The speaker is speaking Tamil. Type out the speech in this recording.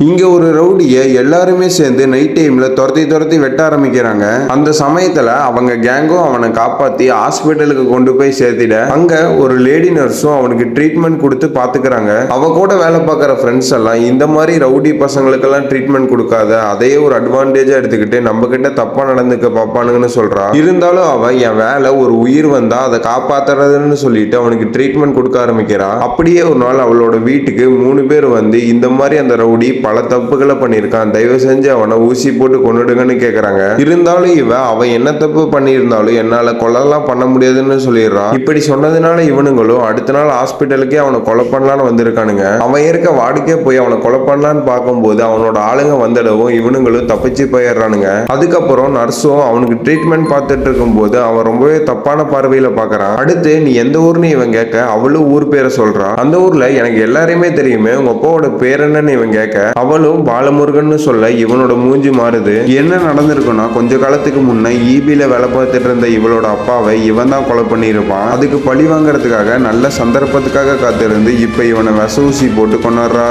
இங்கே ஒரு ரவுடியை எல்லாருமே சேர்ந்து நைட் டைமில் துரத்தி துரத்தி வெட்ட ஆரம்பிக்கிறாங்க. அந்த சமயத்தில் அவங்க கேங்கும் அவனை காப்பாற்றி ஹாஸ்பிட்டலுக்கு கொண்டு போய் சேர்த்திட அங்கே ஒரு லேடி நர்ஸும் அவனுக்கு ட்ரீட்மெண்ட் கொடுத்து பார்த்துக்கிறாங்க அவ கூட வேலை பார்க்குற ஃப்ரெண்ட்ஸ் எல்லாம் இந்த மாதிரி ரவுடி பசங்களுக்கெல்லாம் ட்ரீட்மெண்ட் கொடுக்காத அதையே ஒரு அட்வான்டேஜாக எடுத்துக்கிட்டு நம்ம கிட்ட தப்பாக நடந்துக்க பார்ப்பானுங்கன்னு சொல்கிறான் இருந்தாலும் அவன் என் வேலை ஒரு உயிர் வந்தால் அதை காப்பாத்துறதுன்னு சொல்லிட்டு அவனுக்கு ட்ரீட்மெண்ட் கொடுக்க ஆரம்பிக்கிறான் அப்படியே ஒரு நாள் அவளோட வீட்டுக்கு மூணு பேர் வந்து இந்த மாதிரி அந்த ரவுடி பல தப்புகளை பண்ணியிருக்கான். தயவு செஞ்சு அவனை ஊசி போட்டு கொண்டுடுங்கன்னு கேக்குறாங்க. இருந்தாலும் இவ அவன் என்ன தப்பு பண்ணியிருந்தாலும் என்னால கொலைலாம் பண்ண முடியாதுன்னு சொல்லிடுறான். இப்படி சொன்னதுனால இவனுங்களும் அடுத்த நாள் ஹாஸ்பிட்டலுக்கே அவனை கொலை பண்ணலான்னு வந்திருக்கானுங்க. அவன் இருக்க வாடிக்கே போய் அவனை கொலை பண்ணலான்னு பார்க்கும்போது அவனோட ஆளுங்க வந்திடவும் இவனுங்களும் தப்பிச்சு போயிடுறானுங்க. அதுக்கப்புறம் நர்ஸும் அவனுக்கு ட்ரீட்மெண்ட் பார்த்துட்டு இருக்கும்போது அவன் ரொம்பவே தப்பான பார்வையில பார்க்குறான் அடுத்து நீ எந்த ஊர்னு இவன் கேட்க அவளும் ஊர் பேரை சொல்றான் அந்த ஊர்ல எனக்கு எல்லாரையுமே தெரியுமே உங்க அப்பாவோட பேர் என்னன்னு இவன் கேட்க அவளும் பாலமுருகன் சொல்ல இவனோட மூஞ்சி மாறுது. என்ன நடந்திருக்குன்னா கொஞ்ச காலத்துக்கு முன்ன ஈபில வேலை பார்த்துட்டு இருந்த இவளோட அப்பாவை இவன் தான் கொலை பண்ணியிருப்பான். அதுக்கு பழி வாங்குறதுக்காக நல்ல சந்தர்ப்பத்துக்காக காத்திருந்து இப்ப இவனை விச போட்டு கொண்டாடுறா.